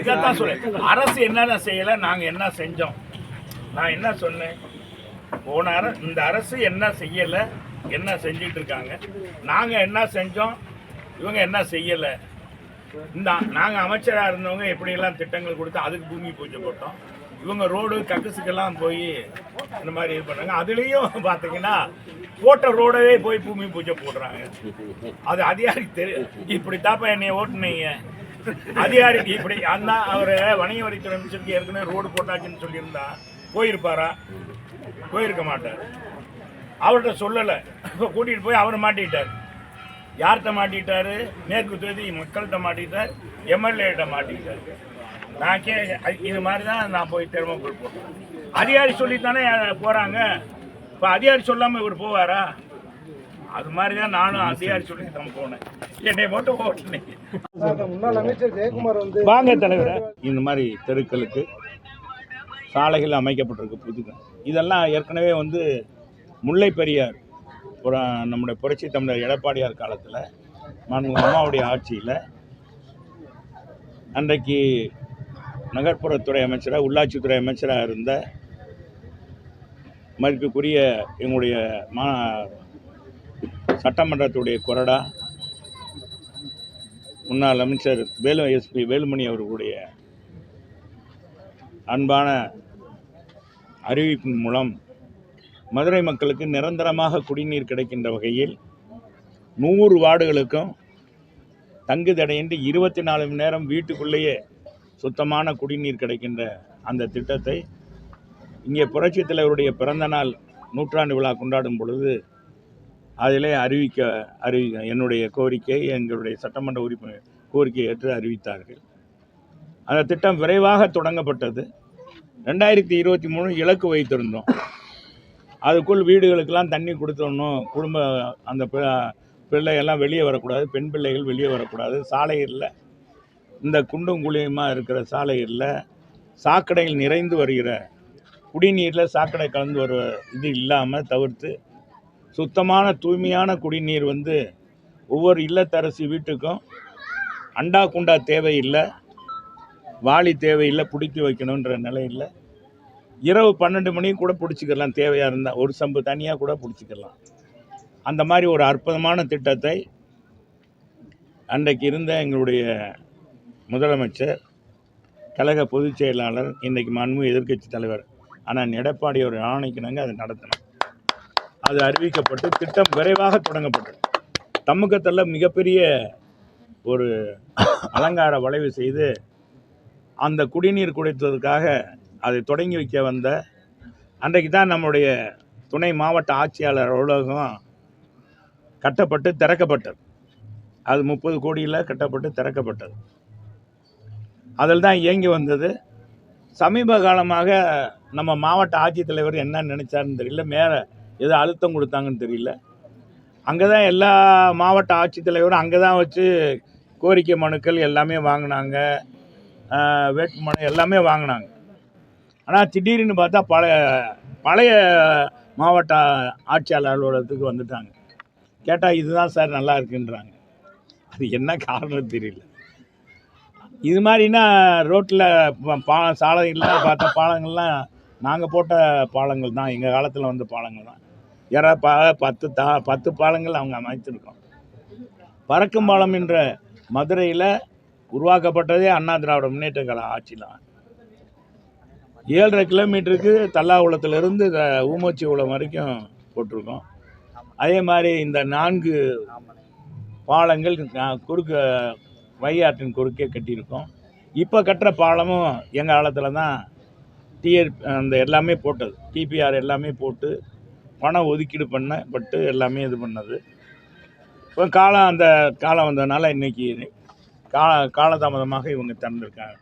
இதைத்தான் சொல்ல அரசு என்னென்ன செய்யலை நாங்கள் என்ன செஞ்சோம்? நான் என்ன சொன்னேன்? போன அர இந்த அரசு என்ன செய்யலை என்ன செஞ்சிட்டு இருக்காங்க? நாங்கள் என்ன செஞ்சோம் இவங்க என்ன செய்யலை? இந்த நாங்கள் அமைச்சராக இருந்தவங்க எப்படியெல்லாம் திட்டங்கள் கொடுத்து அதுக்கு பூமி பூஜை போட்டோம். இவங்க ரோடு கக்கசுக்கெல்லாம் போய் இந்த மாதிரி இது பண்ணுறாங்க அதுலேயும் பார்த்தீங்கன்னா போட்ட ரோடவே போய் பூமி பூஜை போடுறாங்க. அது அதிகாரி தெரியும் இப்படி தாப்பா என்னை ஓட்டுனீங்க? அதிகாரிக்கு இப்படி அந்த அவர் வணிக வரித்துறை அமைச்சருக்கு ஏற்கனவே ரோடு போட்டாச்சுன்னு சொல்லியிருந்தா போயிருப்பாரா? போயிருக்க மாட்டார். அவர்கிட்ட சொல்லலை. இப்போ கூட்டிகிட்டு போய் அவர் மாட்டிக்கிட்டார். யார்கிட்ட மாட்டிட்டாரு மேற்கு தொகுதி மக்கள்கிட்ட மாட்டிட்டார் எம்எல்ஏகிட்ட மாட்டிட்டார் நான் கே இது மாதிரி தான் நான் போய் திரும்ப போட்டேன் அதிகாரி சொல்லித்தானே போகிறாங்க இப்போ அதிகாரி சொல்லாமல் இவர் போவாரா? அது மாதிரி தான் நானும் அதிகாரி சொல்லி தான் போனேன். என்னை மட்டும் முன்னாள் அமைச்சர் ஜெயக்குமார் வந்து வாங்க தலைவர். இந்த மாதிரி தெருக்களுக்கு சாலைகள் அமைக்கப்பட்டிருக்கு புதுங்க இதெல்லாம் ஏற்கனவே வந்து முல்லை பெரியார் நம்முடைய புரட்சி தமிழர் எடப்பாடியார் காலத்தில் மாண்பு அம்மாவுடைய ஆட்சியில் அன்றைக்கு நகர்ப்புறத்துறை அமைச்சராக உள்ளாட்சித்துறை அமைச்சராக இருந்த மதிப்புக்குரிய எங்களுடைய மா சட்டமன்றத்துடைய கொறடா முன்னாள் அமைச்சர் வேலு எஸ்பி வேலுமணி அவர்களுடைய அன்பான அறிவிப்பின் மூலம் மதுரை மக்களுக்கு நிரந்தரமாக குடிநீர் கிடைக்கின்ற வகையில் நூறு வார்டுகளுக்கும் தங்கு தடையின்றி இருபத்தி நாலு மணி நேரம் வீட்டுக்குள்ளேயே சுத்தமான குடிநீர் கிடைக்கின்ற அந்த திட்டத்தை இங்கே புரட்சித் தலைவருடைய பிறந்த நாள் நூற்றாண்டு விழா கொண்டாடும் பொழுது அதிலே அறிவிக்க அறிவி என்னுடைய கோரிக்கை எங்களுடைய சட்டமன்ற உறுப்பினர் கோரிக்கையை ஏற்று அறிவித்தார்கள். அந்த திட்டம் விரைவாக தொடங்கப்பட்டது. ரெண்டாயிரத்தி இருபத்தி மூணு இலக்கு வைத்திருந்தோம். அதுக்குள் வீடுகளுக்கெல்லாம் தண்ணி கொடுத்துடணும். குடும்ப அந்த பி- பிள்ளைகள்லாம் வெளியே வரக்கூடாது. பெண் பிள்ளைகள் வெளியே வரக்கூடாது. சாலையில் இந்த குண்டும் குழியுமாக இருக்கிற சாலையில் சாக்கடையில் நிறைந்து வருகிற குடிநீரில் சாக்கடை கலந்து வர இது இல்லாமல் தவிர்த்து சுத்தமான தூய்மையான குடிநீர் வந்து ஒவ்வொரு இல்லத்தரசி வீட்டுக்கும் அண்டா குண்டா தேவையில்லை. வாளி தேவையில்லை பிடிக்கி வைக்கணுன்ற நிலையில் இரவு பன்னெண்டு மணிக்கு கூட பிடிச்சிக்கலாம் தேவையாக இருந்தால் ஒரு சம்பு தனியாக கூட பிடிச்சிக்கலாம் அந்த மாதிரி ஒரு அற்புதமான திட்டத்தை அன்றைக்கு இருந்த எங்களுடைய முதலமைச்சர் கழக பொதுச் செயலாளர் இன்றைக்கு மாண்பு எதிர்க்கட்சி தலைவர். ஆனால் எடப்பாடி ஒரு ஆணைக்கிணங்க அதை நடத்தணும். அது அறிவிக்கப்பட்டு திட்டம் விரைவாக தொடங்கப்பட்டது. தமுக்கத்தில் மிகப்பெரிய ஒரு அலங்கார வளைவு செய்து அந்த குடிநீர் குடித்ததுக்காக அதை தொடங்கி வைக்க வந்த அன்றைக்கு தான் நம்முடைய துணை மாவட்ட ஆட்சியாளர் அலுவலகம் கட்டப்பட்டு திறக்கப்பட்டது. அது முப்பது கோடியில் கட்டப்பட்டு திறக்கப்பட்டது. அதில் தான் இயங்கி வந்தது. சமீப காலமாக நம்ம மாவட்ட ஆட்சித்தலைவர் என்ன நினைச்சாருன்னு தெரியல. மேலே எது அழுத்தம் கொடுத்தாங்கன்னு தெரியல. அங்கே தான் எல்லா மாவட்ட ஆட்சித்தலைவரும் அங்கே தான் வச்சு கோரிக்கை மனுக்கள் எல்லாமே வாங்கினாங்க. வேட்புமனு எல்லாமே வாங்கினாங்க. ஆனால் திடீர்னு பார்த்தா பழைய பழைய மாவட்ட ஆட்சியாளர் அலுவலகத்துக்கு வந்துட்டாங்க. கேட்டால் இதுதான் சார் நல்லா இருக்குன்றாங்க. அது என்ன காரணம் தெரியல. இது மாதிரினா ரோட்டில் பா சாலைகள்லாம் பார்த்தா பாலங்கள்லாம் நாங்கள் போட்ட பாலங்கள் தான் எங்கள் காலத்தில் வந்த பாலங்கள் தான். யாரா பா பத்து தா பத்து பாலங்கள் அவங்க அமைத்திருக்கோம். பறக்கும் பாலம் என்ற மதுரையில் உருவாக்கப்பட்டதே அண்ணா திராவிட முன்னேற்ற கழக ஆட்சியில் ஏழரை கிலோமீட்டருக்கு தல்லாகுளத்துலேருந்து ஊமச்சி குளம் வரைக்கும் போட்டிருக்கோம். அதே மாதிரி இந்த நான்கு பாலங்கள் குறுக்க வையாற்றின் குறுக்கே கட்டியிருக்கோம். இப்போ கட்டுற பாலமும் எங்கள் காலத்தில் தான் டிஆர் அந்த எல்லாமே போட்டது. டிபிஆர் எல்லாமே போட்டு பணம் ஒதுக்கீடு பண்ண பட்டு எல்லாமே இது பண்ணது. இப்போ காலம் அந்த காலம் வந்ததுனால இன்னைக்கு கா காலதாமதமாக இவங்க திறந்துருக்காங்க.